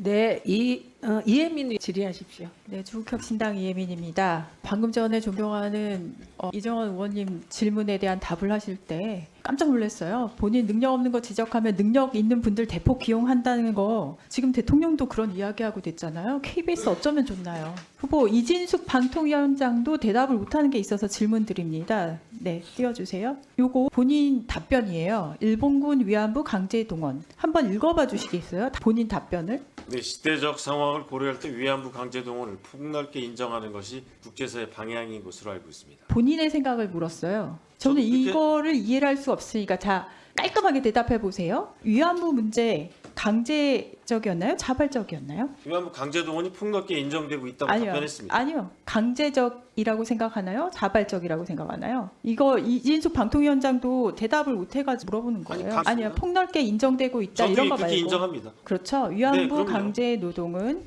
네, 이 어, 이혜민 질의하십시오. 네, 주국혁신당 이혜민입니다. 방금 전에 존경하는 어, 이정원 의원님 질문에 대한 답을 하실 때 깜짝 놀랐어요. 본인 능력 없는 거 지적하면 능력 있는 분들 대폭 기용한다는 거 지금 대통령도 그런 이야기하고 됐잖아요. KBS 어쩌면 좋나요? 후보 이진숙 방통위원장도 대답을 못하는 게 있어서 질문 드립니다. 네, 띄워주세요. 요거 본인 답변이에요. 일본군 위안부 강제 동원. 한번 읽어봐 주시겠어요? 본인 답변을? 네, 시대적 상황을 고려할 때 위안부 강제 동원을 폭넓게 인정하는 것이 국제사의 방향인 것으로 알고 있습니다. 본인의 생각을 물었어요. 저는 저도 그렇게- 이거를 이해를 할수 없으니까 자 깔끔하게 대답해 보세요. 위안부 문제 강제적이었나요? 자발적이었나요? 위안부 강제 동원이 폭넓게 인정되고 있다고 아니요. 답변했습니다. 아니요. 강제적이라고 생각하나요? 자발적이라고 생각하나요? 이거 이진숙 방통위원장도 대답을 못 해가지고 물어보는 아니, 거예요. 강- 아니요. 폭넓게 인정되고 있다 저도 이런 거 그렇게 말고. 인정합니다. 그렇죠. 위안부 네, 그럼요. 강제 노동은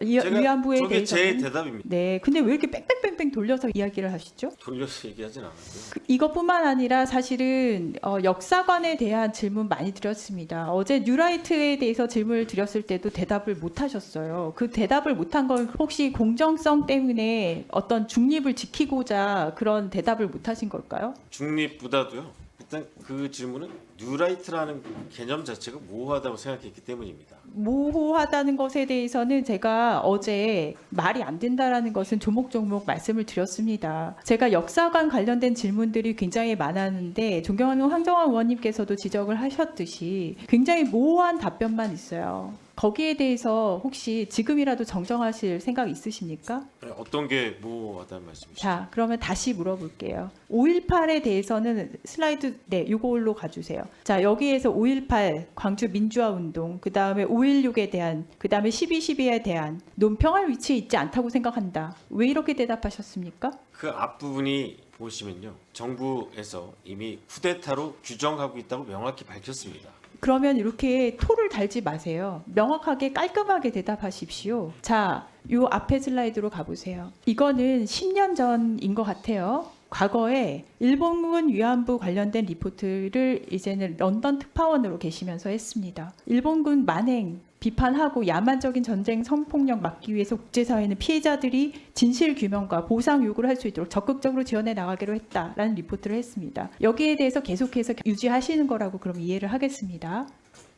위, 제가 위안부에 저게 제 대답입니다. 네. 근데 왜 이렇게 뺑뺑뺑뺑 돌려서 이야기를 하시죠? 돌려서 얘기하진 않았고요. 그- 이것뿐만 아니라 사실은 어, 역사관에 대한 질문 많이 드렸습니다. 어제 뉴라이트에 대해서 질문을 드렸을 때도 대답을 못 하셨어요. 그 대답을 못 한 건 혹시 공정성 때문에 어떤 중립을 지키고자 그런 대답을 못 하신 걸까요? 중립보다도요. 일단 그 질문은 뉴라이트라는 개념 자체가 모호하다고 생각했기 때문입니다. 모호하다는 것에 대해서는 제가 어제 말이 안 된다라는 것은 조목조목 말씀을 드렸습니다. 제가 역사관 관련된 질문들이 굉장히 많았는데 존경하는 황정환 의원님께서도 지적을 하셨듯이 굉장히 모호한 답변만 있어요. 거기에 대해서 혹시 지금이라도 정정하실 생각 있으십니까? 네, 어떤 게 모호하다는 말씀이시죠? 자, 그러면 다시 물어볼게요. 5.18에 대해서는 슬라이드, 네, 요걸로 가주세요. 자, 여기에서 5.18 광주 민주화 운동, 그 다음에 5.16에 대한, 그 다음에 12.12에 대한 논평할 위치에 있지 않다고 생각한다. 왜 이렇게 대답하셨습니까? 그 앞부분이 보시면요. 정부에서 이미 쿠데타로 규정하고 있다고 명확히 밝혔습니다. 그러면 이렇게 토를 달지 마세요. 명확하게 깔끔하게 대답하십시오. 자, 요 앞에 슬라이드로 가보세요. 이거는 10년 전인 것 같아요. 과거에 일본군 위안부 관련된 리포트를 이제는 런던 특파원으로 계시면서 했습니다. 일본군 만행 비판하고 야만적인 전쟁 성폭력 막기 위해서 국제사회는 피해자들이 진실 규명과 보상 요구를 할 수 있도록 적극적으로 지원해 나가기로 했다라는 리포트를 했습니다. 여기에 대해서 계속해서 유지하시는 거라고 그럼 이해를 하겠습니다.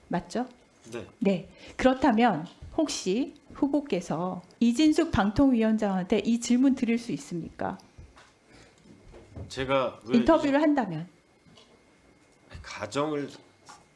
맞죠? 네. 네. 그렇다면 혹시 후보께서 이진숙 방통위원장한테 이 질문 드릴 수 있습니까? 제가 왜 인터뷰를 한다면. 이 가정을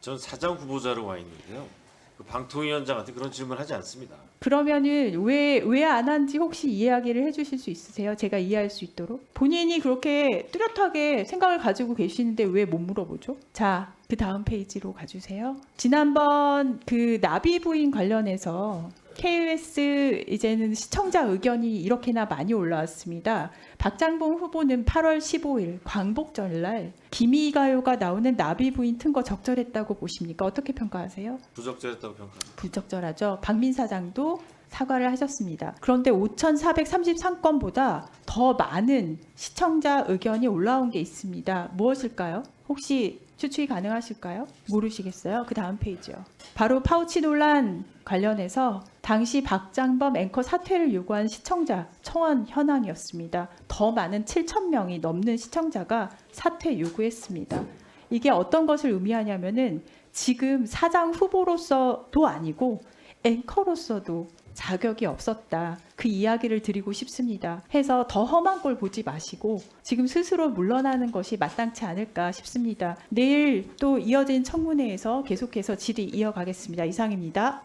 전 사장 후보자로 와 있는데요. 그 방통위원장한테 그런 질문 하지 않습니다. 그러면은 왜 왜 안 한지 혹시 이야기를 해주실 수 있으세요? 제가 이해할 수 있도록 본인이 그렇게 뚜렷하게 생각을 가지고 계시는데 왜 못 물어보죠? 자, 그 다음 페이지로 가주세요. 지난번 그 나비 부인 관련해서 KBS 이제는 시청자 의견이 이렇게나 많이 올라왔습니다. 박장봉 후보는 8월 15일 광복절날 기미가요가 나오는 나비 부인 튼 거 적절했다고 보십니까? 어떻게 평가하세요? 부적절했다고 평가합니다. 부적절하죠. 박민 사장도 사과를 하셨습니다. 그런데 5,433건보다 더 많은 시청자 의견이 올라온 게 있습니다. 무엇일까요? 혹시 추측이 가능하실까요? 모르시겠어요? 그 다음 페이지요. 바로 파우치 논란 관련해서 당시 박장범 앵커 사퇴를 요구한 시청자 청원 현황이었습니다. 더 많은 7천 명이 넘는 시청자가 사퇴 요구했습니다. 이게 어떤 것을 의미하냐면은 지금 사장 후보로서도 아니고 앵커로서도 자격이 없었다. 그 이야기를 드리고 싶습니다. 해서 더 험한 꼴 보지 마시고 지금 스스로 물러나는 것이 마땅치 않을까 싶습니다. 내일 또 이어진 청문회에서 계속해서 질의 이어가겠습니다. 이상입니다.